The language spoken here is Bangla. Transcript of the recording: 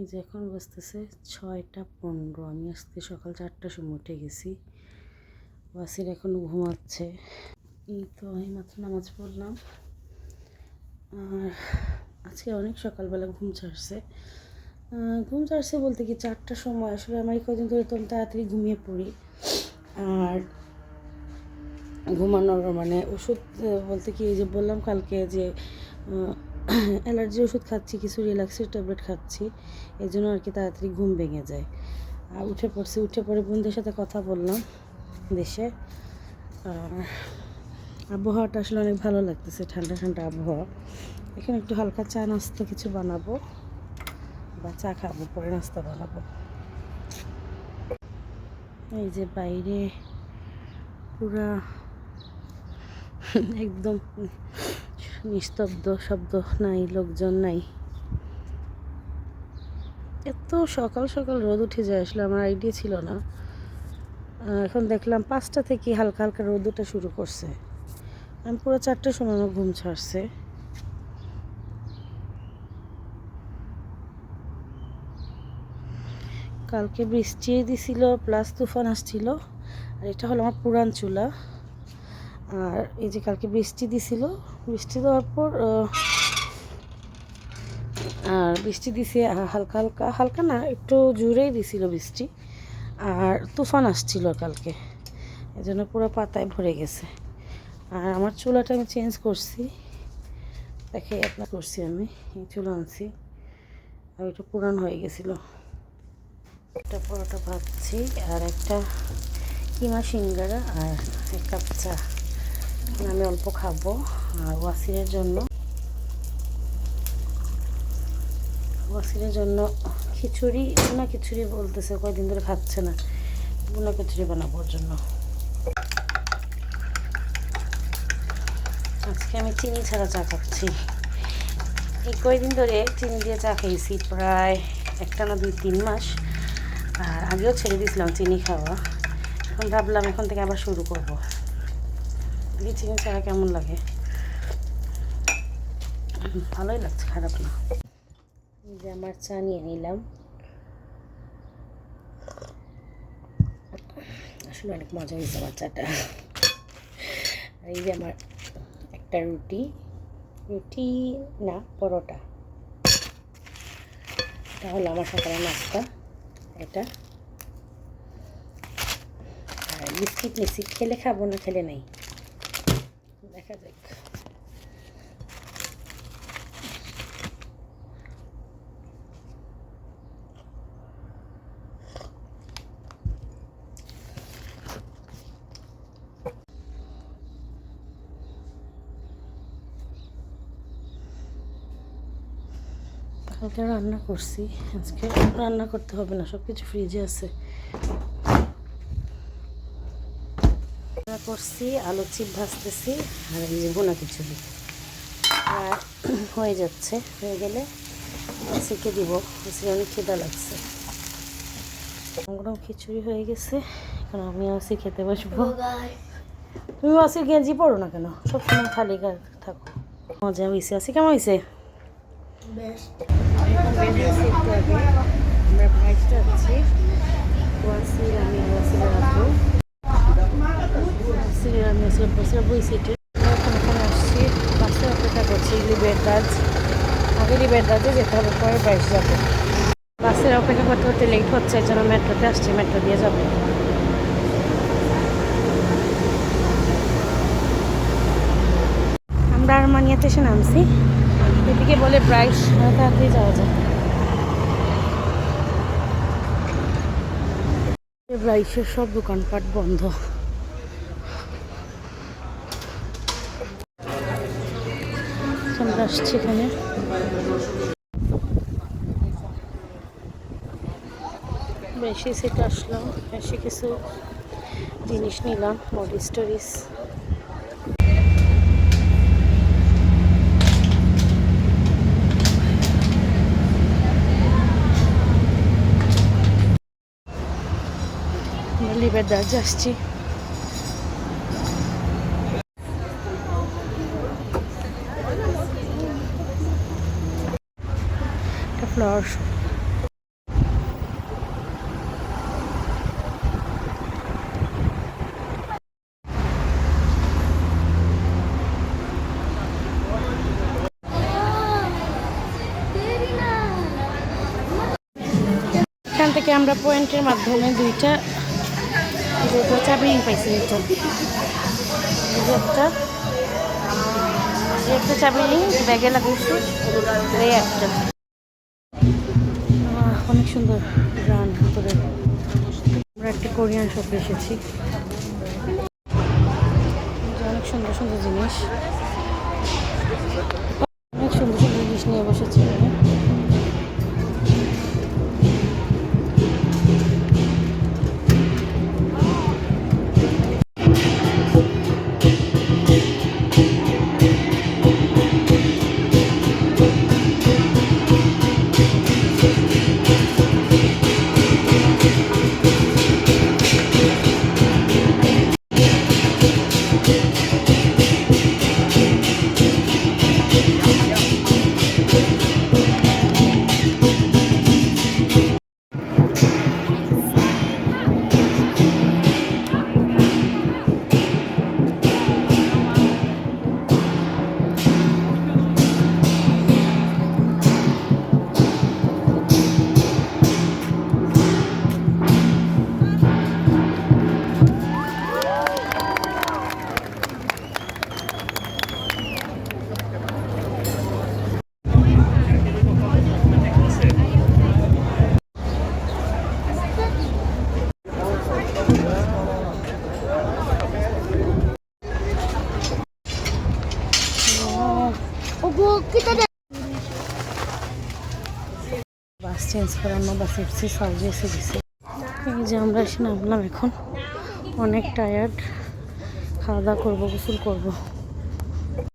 এই যে এখন বাজতেছে ছয়টা পনেরো। আমি আজকে সকাল চারটার সময় উঠে গেছি। ওয়াসির এখনও ঘুমাচ্ছে। তো আমি মাত্র নামাজ পড়লাম। আর আজকে অনেক সকালবেলা ঘুম ছাড়ছে। ঘুম ছাড়ছে বলতে কি চারটার সময়। আসলে আমার কদিন ধরে তো তাড়াতাড়ি ঘুমিয়ে পড়ি। আর ঘুমানোর মানে ওষুধ বলতে কি এই যে বললাম কালকে যে অ্যালার্জি ওষুধ খাচ্ছি, কিছু রিল্যাক্সের ট্যাবলেট খাচ্ছি এই জন্য আর কি তাড়াতাড়ি ঘুম ভেঙে যায়। আর উঠে পড়ছি, উঠে পড়ে বন্ধুদের সাথে কথা বললাম দেশে। আর আবহাওয়াটা আসলে অনেক ভালো লাগতেছে, ঠান্ডা ঠান্ডা আবহাওয়া। এখানে একটু হালকা চা নাস্তা কিছু বানাবো বা চা খাব, পরে নাস্তা বানাবো। এই যে বাইরে পুরা একদম নিস্তব্ধ শব্দ নাই, লোকজন নাই। এত সকাল সকাল রোদ উঠে যায় আসলে, আমার আইডিয়া ছিল না। এখন দেখলাম পাঁচটা থেকে হালকা হালকা রোদ ওঠা শুরু করছে। আমি পুরো চারটার সময় আমার ঘুম ছাড়ছে। কালকে বৃষ্টি দিছিল প্লাস তুফান আসছিল, আর এটা হলো আমার পুরান চুলা। আর এই যে কালকে বৃষ্টি দিছিল, বৃষ্টি দেওয়ার পর আর বৃষ্টি দিছে হালকা হালকা হালকা না, একটু জোরেই দিছিল বৃষ্টি। আর তুফান আসছিল কালকে এই জন্য পুরো পাতায় ভরে গেছে। আর আমার চুলাটা আমি চেঞ্জ করছি। দেখে আপনার করছি আমি, এই চুলা আনছি। আর ওইটা পুরান হয়ে গেছিল। একটা পরোটা ভাবছি আর একটা কিমা সিঙ্গারা, আর এক কাপ চা। আমি অল্প খাব আর ওয়াসিরের জন্য। ওয়াসিরের জন্য খিচুড়ি বুনা খিচুড়ি বলতেছে, কয়দিন ধরে খাচ্ছে না। বুনা খিচুড়ি বানাবো ওর জন্য। আজকে আমি চিনি ছাড়া চা খাচ্ছি। এই কয়দিন ধরে চিনি দিয়ে চা খেয়েছি, প্রায় একটা না দুই তিন মাস। আর আগেও ছেড়ে দিয়েছিলাম চিনি খাওয়া। এখন ভাবলাম এখন থেকে আবার শুরু করব। চিনি ছাড়া কেমন লাগে? ভালোই লাগছে, খারাপ না। এই যে আমার চা নিয়ে নিলাম। আসলে অনেক মজা হয়েছে আমার চাটা। আর এই যে আমার একটা রুটি। রুটি না, পরোটা। এটা হলো আমার সকালের নাস্তা, এটা। আর বিস্কিট মিস্কিট খেলে খাব না, খেলে নেই। দেখা যাক। কালকে রান্না করছি। আজকে রান্না করতে হবে না সব কিছু ফ্রিজে আছে। করছি আলু চিপ ভাজতেছি আর এই যে বোনা খিচুড়ি। আর হয়ে যাচ্ছে হয়ে গেলে শিখে দিব আজকে অনেক খিদা লাগছে। গরম খিচুড়ি হয়ে গেছে এখন আমি আসি খেতে বসবো। তুমি আসি গেঞ্জি পড়ো না কেন? সবসময় খালি থাকো। মজা হয়েছে আসি কেমন হয়েছে আমরা আছি। ওয়াসির আমি ওয়াসির রাখব ওয়াসির আমি ওয়াসির বসে বই সিটে এখন এখানে আসছি। বাসে অপেক্ষা করছি লিবের দাজ আগে লিবের দাজে যেতে হবে, পরে বাইশ যাব। বাসের অপেক্ষা করতে করতে লেট হচ্ছে, এই জন্য মেট্রোতে আসছি, মেট্রো দিয়ে যাব। আমরা আরমানিয়াতে এসে নামছি। এদিকে বলে ব্রাইশ তাড়াতাড়ি যাওয়া যায়। ব্রাইশের সব দোকানপাট বন্ধ। আসছি এখানে। বেশি সেটা আসলাম বেশি কিছু জিনিস নিলাম বডি স্টোরিজ লিবের দার্জ আসছি ফ্লাওয়ার এখান থেকে আমরা পয়েন্টের মাধ্যমে দুইটা দুটো চাবি পাইছি একটা একটা ব্যাগে লাগাইছি একটা। অনেক সুন্দর গান ভিতরে। আমরা একটা কোরিয়ান শপ এসেছি। অনেক সুন্দর সুন্দর জিনিস। অনেক সুন্দর সুন্দর জিনিস নিয়ে বসেছি। চেঞ্জ করে বা এসেছি সার্ভিসে দিছে এই যে আমরা এসে নামলাম এখন। অনেক টায়ার্ড খাওয়া দাওয়া করব, গোসল করব।